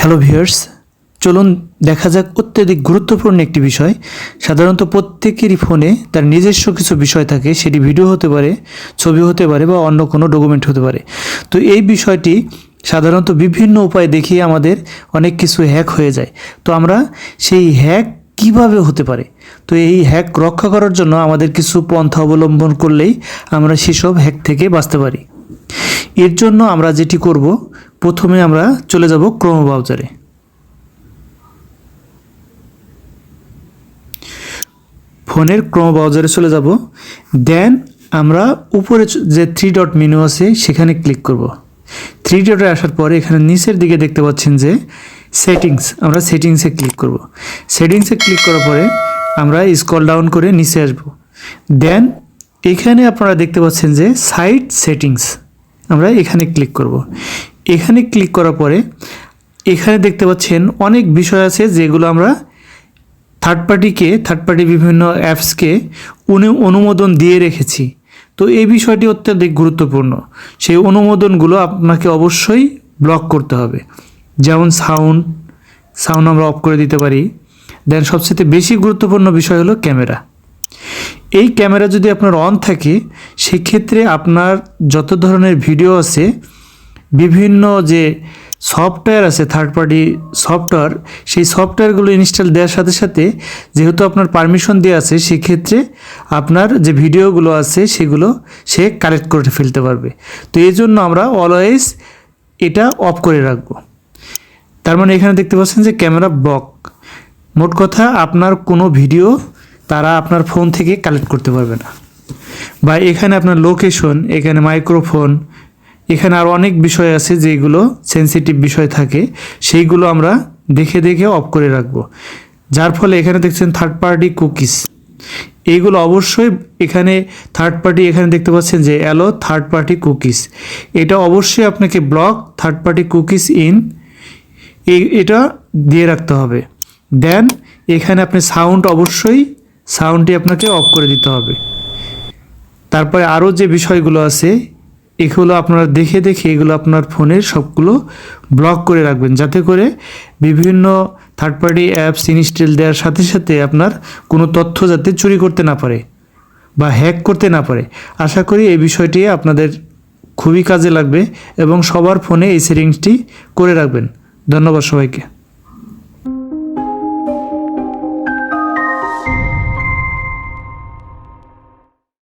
Hello viewers চলুন দেখা যাক অত্যধিক গুরুত্বপূর্ণ একটি বিষয়। সাধারণত প্রত্যেকেরই ফোনে তার নিজস্ব কিছু বিষয় থাকে, সেটি ভিডিও হতে পারে, ছবি হতে পারে বা অন্য কোনো ডকুমেন্ট হতে পারে। তো এই বিষয়টি সাধারণত বিভিন্ন উপায় দেখিয়ে আমাদের অনেক কিছু হ্যাক হয়ে যায়। তো আমরা সেই হ্যাক কীভাবে হতে পারে? তো এই হ্যাক রক্ষা করার জন্য আমাদের কিছু পন্থা অবলম্বন করলেই আমরা সেসব হ্যাক থেকে বাঁচতে পারি। এর জন্য আমরা যেটি করব, প্রথমে আমরা চলে যাব ক্রোম ব্রাউজারে ফোনের ক্রোম ব্রাউজারে চলে যাব। দেন আমরা উপরে যে থ্রি ডট মেনু আছে, সেখানে ক্লিক করব। থ্রি ডটে আসার পরে এখানে নিচের দিকে দেখতে পাচ্ছেন যে সেটিংস আমরা সেটিংসে ক্লিক করব। সেটিংসে ক্লিক করার পরে আমরা স্কল ডাউন করে নিচে আসব। দেন এখানে আপনারা দেখতে পাচ্ছেন যে সাইট সেটিংস আমরা এখানে ক্লিক করব। এখানে ক্লিক করার পরে এখানে দেখতে পাচ্ছেন অনেক বিষয় আছে যেগুলো আমরা থার্ড পার্টিকে থার্ড পার্টি বিভিন্ন অ্যাপসকে অনু- অনুমোদন দিয়ে রেখেছি। তো এই বিষয়টি অত্যধিক গুরুত্বপূর্ণ। সেই অনুমোদনগুলো আপনাকে অবশ্যই ব্লক করতে হবে। যেমন সাউন্ড সাউন্ড আমরা অফ করে দিতে পারি। দেন সবচেয়ে বেশি গুরুত্বপূর্ণ বিষয় হলো ক্যামেরা এই ক্যামেরা যদি আপনার অন থাকে, সেক্ষেত্রে আপনার যত ধরনের ভিডিও আছে, বিভিন্ন যে সফটওয়্যার আছে থার্ড পার্টি সফটওয়্যার সেই সফটওয়্যারগুলো ইনস্টল দেওয়ার সাথে সাথে যেহেতু আপনার পারমিশন দেওয়া আছে, সেক্ষেত্রে আপনার যে ভিডিওগুলো আছে, সেগুলো সে কালেক্ট করে ফেলতে পারবে। তো এই জন্য আমরা অলওয়েজ এটা অফ করে রাখব। তার মানে এখানে দেখতে পাচ্ছেন যে ক্যামেরা ব্লক মোট কথা, আপনার কোনো ভিডিও তারা আপনার ফোন থেকে কালেক্ট করতে পারবে না। বা এখানে আপনার লোকেশন, এখানে মাইক্রোফোন, এখানে আরও অনেক বিষয় আছে যেগুলো সেনসিটিভ বিষয় থাকে, সেইগুলো আমরা দেখে দেখে অফ করে রাখব। যার ফলে এখানে দেখছেন থার্ড পার্টি কুকিজ এইগুলো অবশ্যই এখানে থার্ড পার্টি এখানে দেখতে পাচ্ছেন যে অ্যালো থার্ড পার্টি কুকিজ এটা অবশ্যই আপনাকে block third party cookies in এটা দিয়ে রাখতে হবে। দেন এখানে আপনি সাউন্ড অবশ্যই সাউন্ডটি আপনাকে অফ করে দিতে হবে। তারপরে আরও যে বিষয়গুলো আছে, এগুলো আপনারা দেখে দেখে এগুলো আপনার ফোনের সবগুলো ব্লক করে রাখবেন। যাতে করে বিভিন্ন থার্ড পার্টি অ্যাপস ইনস্টল দেওয়ার সাথে সাথে আপনার কোনো তথ্য যাতে চুরি করতে না পারে বা হ্যাক করতে না পারে। আশা করি এই বিষয়টি আপনাদের খুবই কাজে লাগবে এবং সবার ফোনে এই সেটিংসটি করে রাখবেন। ধন্যবাদ সবাইকে।